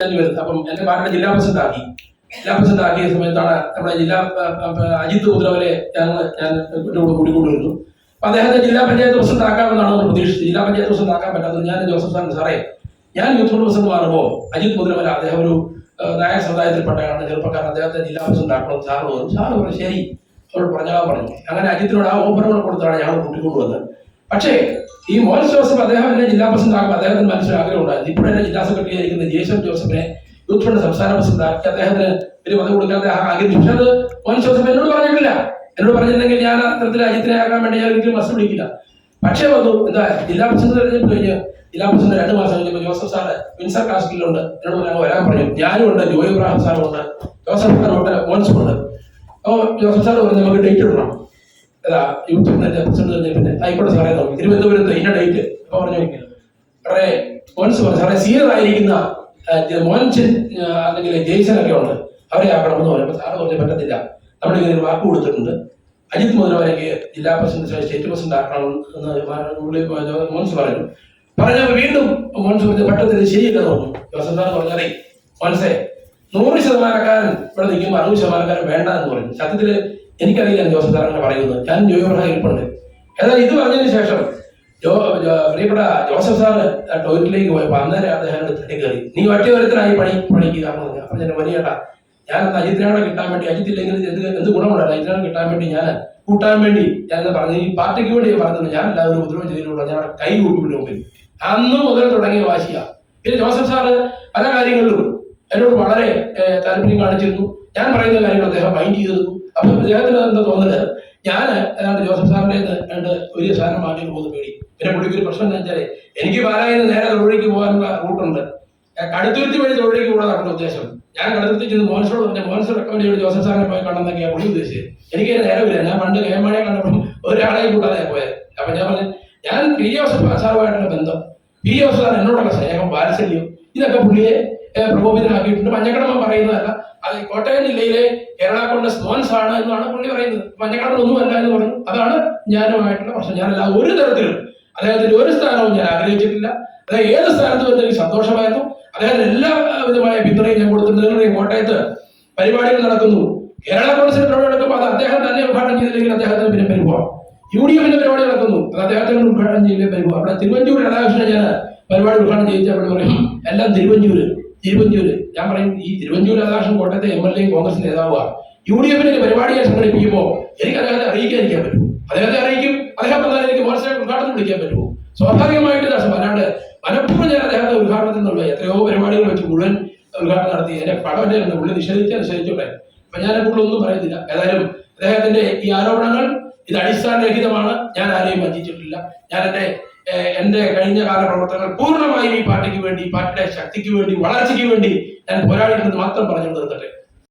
അപ്പം എന്റെ പാർട്ടിയുടെ ജില്ലാ പ്രസിഡന്റ് ആക്കി. ജില്ലാ പ്രസിഡന്റ് ആക്കിയ സമയത്താണ് നമ്മുടെ ജില്ലാ അജിത് മുദ്രവലെ ഞങ്ങൾ ഞാൻ കൂടി കൂടിക്കൊണ്ടിരുന്നു അപ്പൊ അദ്ദേഹത്തെ ജില്ലാ പഞ്ചായത്ത് പ്രസിഡന്റ് ആക്കാമെന്നാണ് നമ്മൾ പ്രതീക്ഷിച്ചത്. ജില്ലാ പഞ്ചായത്ത് പ്രസിഡന്റ് ആക്കാൻ പറ്റാത്തത് ഞാൻ ജോസഫ് സാറിന് സാറേ ഞാൻ യൂത്ത് ബോർഡ് പ്രസിഡന്റ് മാറുമ്പോൾ അജിത് മുദ്രവല അദ്ദേഹം ഒരു ആ, നായർ സമുദായത്തിൽപ്പെട്ടയാണ് ചെറുപ്പക്കാരൻ അദ്ദേഹത്തെ ജില്ലാ പ്രസിഡന്റ് ആക്കണം. സാറ് പറഞ്ഞു സാറ് പറഞ്ഞു ശരി. അവരോട് പറഞ്ഞാൽ പറഞ്ഞു. അങ്ങനെ അജിത്തിനോട് ആ ഓഫറുകൾ കൊടുത്താണ് ഞങ്ങൾ കൂട്ടിക്കൊണ്ടുവന്നത്. പക്ഷേ ഈ മോൻസ് ജോസഫ് അദ്ദേഹം എന്നെ ജില്ലാ പ്രസിഡന്റ് ആകുമ്പോൾ അദ്ദേഹത്തിന് മനസ്സിൽ ആഗ്രഹം ഉണ്ടായിരുന്നു ഇപ്പോൾ എന്നെ ജില്ലാ സെക്രട്ടറി ആയിരിക്കുന്ന ജേസൺ ജോസഫിനെ യൂത്ത് ഫണ്ട് സംസ്ഥാന പ്രസിഡന്റ് ആക്കി അദ്ദേഹത്തിന് ഒരു പദവി കൊടുക്കാൻ അദ്ദേഹം ആഗ്രഹിച്ചു. പക്ഷെ അത് മോൻസ് ജോസഫ് എന്നോട് പറഞ്ഞിട്ടില്ല. എന്നോട് പറഞ്ഞിട്ടുണ്ടെങ്കിൽ ഞാൻ അത്തരത്തിൽ അജിത്തിനെ ആക്കാൻ വേണ്ടി ഞാൻ ഒരിക്കലും മസ് പിടിക്കില്ല പക്ഷേ വന്നു. എന്താ ജില്ലാ പ്രസിഡന്റ് തെരഞ്ഞെടുപ്പ് കഴിഞ്ഞ് ജില്ലാ പ്രസിഡന്റ് രണ്ട് മാസം കഴിഞ്ഞപ്പോൾ ജോസഫ് സാറ് വിൻസർ കാസ്റ്റിലുണ്ട്. എന്നോട് ഞങ്ങൾ വരാൻ പറഞ്ഞു. ഞാനും ഉണ്ട് ജോയ് ഇബ്രാഹിം സാറും ഉണ്ട് ജോസഫ് സാറുണ്ട് മോൻസും ഉണ്ട് അപ്പോൾ ജോസഫ് സാർ പറഞ്ഞു നമുക്ക് ഡേറ്റ് ഇടണം ഏതാ യൂട്യൂബിന്റെ പ്രസിഡന്റ് തെരഞ്ഞെടുപ്പിന്റെ ആയിക്കോട്ടെ സാറേ നോക്കി തിരുവനന്തപുരത്ത് ഇന്ന ഡേറ്റ്. അപ്പൊ പറഞ്ഞു സാറേ മോൻസ് പറഞ്ഞു സാറേ സീനിയർ ആയിരിക്കുന്ന ആ, അല്ലെങ്കിൽ ജെയ്സൺ ഒക്കെ ഉണ്ട്. അവരെ ആക്കണമെന്ന് അപ്പൊ സാറ് പറഞ്ഞു പറ്റത്തില്ല. നമ്മളിങ്ങനെ ഒരു വാക്ക് കൊടുത്തിട്ടുണ്ട്. അജിത് മുതലവരേക്ക് ജില്ലാ പ്രസിഡന്റ് സ്റ്റേറ്റ് പ്രസിഡന്റ് ആക്കണം എന്ന് മോൻസ് പറഞ്ഞു. പറഞ്ഞപ്പോൾ വീണ്ടും മോൻസ് പറഞ്ഞു പറ്റത്തില്ല ശരിയല്ല തോന്നുന്നു ജോസഫ് സാർ പറഞ്ഞാലേ മോൻസേ നൂറ് ശതമാനക്കാരൻ ഇവിടെ നിൽക്കുമ്പോൾ അറുപത് ശതമാനക്കാരൻ വേണ്ട എന്ന് പറഞ്ഞു. സത്യത്തിൽ എനിക്കറിയില്ല ജോസഫ് സാർ അങ്ങനെ പറയുന്നത്. ഞാൻ ജോയി പ്രഹാരം ഇരിപ്പുണ്ട്. എന്നാൽ ഇത് പറഞ്ഞതിന് ശേഷം ജോ പ്രിയപ്പെട്ട ജോസഫ് സാറ് ടോയ്ലറ്റിലേക്ക് പോയപ്പോൾ അന്നേരം അദ്ദേഹം തട്ടി കയറി. നീ ഒറ്റ ഒരുത്തനായി പണി പണിക്കുക അപ്പൊ ഞാൻ വലിയേട്ടാ ഞാൻ അന്ന് അജിത്തിനാണ് കിട്ടാൻ വേണ്ടി അജിത്തില്ലെങ്കിൽ എന്ത് എന്ത് ഗുണമുണ്ടായിരുന്നു അജിത്തിനാണ് കിട്ടാൻ വേണ്ടി ഞാൻ കൂട്ടാൻ വേണ്ടി ഞാൻ പറഞ്ഞു ഈ പാർട്ടിക്ക് വേണ്ടി പറഞ്ഞു ഞാൻ എല്ലാവരും ഉപദ്രവം ചെയ്തിട്ടുള്ള ഞാൻ കൈ കൂട്ടി മുമ്പിൽ. അന്ന് മുതൽ തുടങ്ങിയ വാശിയ. പിന്നെ ജോസഫ് സാറ് പല കാര്യങ്ങളിലും എന്നോട് വളരെ താല്പര്യം കാണിച്ചിരുന്നു. ഞാൻ പറയുന്ന കാര്യങ്ങൾ അദ്ദേഹം മൈൻഡ് ചെയ്തു. അപ്പൊ അദ്ദേഹത്തിന് എന്താ തോന്നുന്നത്? ഞാൻ അല്ലാണ്ട് ജോസഫ് സാറിന്റെ രണ്ട് വലിയ സാധനം വാങ്ങിയിട്ട് പോകുന്ന പേടി. പിന്നെ പുള്ളിക്ക് ഒരു പ്രശ്നം എന്താ വെച്ചാൽ എനിക്ക് പാലായിൽ നേരെ തൊഴിലേക്ക് പോകാനുള്ള റൂട്ടുണ്ട് കടുത്തുരുത്തി വഴി തൊഴിലേക്ക് പോകാനാണ് ഉദ്ദേശം. ഞാൻ കടുത്തുരുത്തി ചെന്ന് മോൻസോട് പറഞ്ഞ മോൻസ് റെക്കമെൻഡ് ചെയ്ത് ജോസഫ് സാറിനെ പോയി കണ്ടെന്നൊക്കെയാണ് പുള്ളി ഉദ്ദേശിച്ചത്. എനിക്ക് നേരമില്ല ഞാൻ പണ്ട് കേമാണിയെ കണ്ടപ്പോൾ ഒരാളെ കൂട്ടാതെ പോയത്. അപ്പൊ ഞാൻ പറഞ്ഞു ഞാൻ പി ജോസഫ് സാറുമായിട്ടുള്ള ബന്ധം പി ജോസഫ് സാർ എന്നോടുള്ള സ്നേഹം വാത്സല്യം ഇതൊക്കെ പുള്ളിയെ പ്രകോപിതനാക്കിയിട്ടുണ്ട്. മഞ്ഞക്കടമ പറയുന്നതല്ല അത് കോട്ടയം ജില്ലയിലെ കേരള കോൺഗ്രസ് മോൻസ് ആണ് എന്നാണ് പുള്ളി പറയുന്നത്. മഞ്ഞക്കടമ ഒന്നുമല്ല എന്ന് പറഞ്ഞു. അതാണ് ഞാനുമായിട്ടുള്ള പ്രശ്നം. ഞാനല്ല ഒരു തരത്തിലും അദ്ദേഹത്തിന്റെ ഒരു സ്ഥാനവും ഞാൻ ആഗ്രഹിച്ചിട്ടില്ല. അതായത് ഏത് സ്ഥാനത്ത് വന്ന് എനിക്ക് സന്തോഷമായിരുന്നു. അദ്ദേഹത്തിന് എല്ലാ വിധമായ പിന്തുണയും ഞാൻ കൊടുത്തിട്ടുണ്ട്. കോട്ടയത്ത് പരിപാടികൾ നടക്കുന്നു. കേരള കോൺഗ്രസിന്റെ പരിപാടി നടക്കുമ്പോൾ അത് അദ്ദേഹം തന്നെ ഉദ്ഘാടനം ചെയ്തില്ലെങ്കിൽ അദ്ദേഹത്തിന് പിന്നെ പരിപാടി യു ഡി എഫിന്റെ പരിപാടി നടക്കുന്നു. അത് അദ്ദേഹത്തിന് ഉദ്ഘാടനം ചെയ്യില്ലേ പരിപാടി അവിടെ തിരുവഞ്ചൂർ രാധാകൃഷ്ണൻ ഞാൻ പരിപാടി ഉദ്ഘാടനം ചെയ്യിച്ച അവിടെ പറയും എല്ലാം തിരുവഞ്ചൂര്. തിരുവഞ്ചൂര്. ഞാൻ പറയും ഈ തിരുവഞ്ചൂർ രാധാകൃഷ്ണൻ കോട്ടയത്തെ എം എൽ എയും കോൺഗ്രസ് നേതാവാണ് യു ഡി എഫിന് പരിപാടി ഞാൻ സംഘടിപ്പിക്കുമ്പോൾ എനിക്ക് അദ്ദേഹത്തെ അറിയിക്കാതിരിക്കാൻ പറ്റും അദ്ദേഹത്തെ അറിയിക്കും അദ്ദേഹം വന്നാൽ എനിക്ക് മോശം ഉദ്ഘാടനം വിളിക്കാൻ പറ്റുമോ? സ്വാഭാവികമായിട്ട് ദാസം അല്ലാണ്ട് മനഃപൂർവം ഞാൻ അദ്ദേഹത്തെ ഉദ്ഘാടനത്തിൽ നിന്നുള്ള എത്രയോ പരിപാടികൾ വെച്ച് മുഴുവൻ ഉദ്ഘാടനം നടത്തി. എന്റെ പടം എന്റെ ഉള്ളിൽ നിഷേധിച്ച് നിഷേധിച്ച നിഷേധിച്ചോട്ടെ അപ്പൊ ഞാൻ കൂടുതൽ ഒന്നും പറയുന്നില്ല. ഏതായാലും അദ്ദേഹത്തിന്റെ ഈ ആരോപണങ്ങൾ ഇത് അടിസ്ഥാനരഹിതമാണ്. ഞാൻ ആരെയും വഞ്ചിച്ചിട്ടില്ല. ഞാൻ എന്റെ എന്റെ കഴിഞ്ഞ കാല പ്രവർത്തനങ്ങൾ പൂർണമായും ഈ പാർട്ടിക്ക് വേണ്ടി പാർട്ടിയുടെ ശക്തിക്ക് വേണ്ടി വളർച്ചയ്ക്ക് വേണ്ടി ഞാൻ പോരാടിയിട്ടുണ്ടെന്ന് മാത്രം പറഞ്ഞു നിർത്തട്ടെ.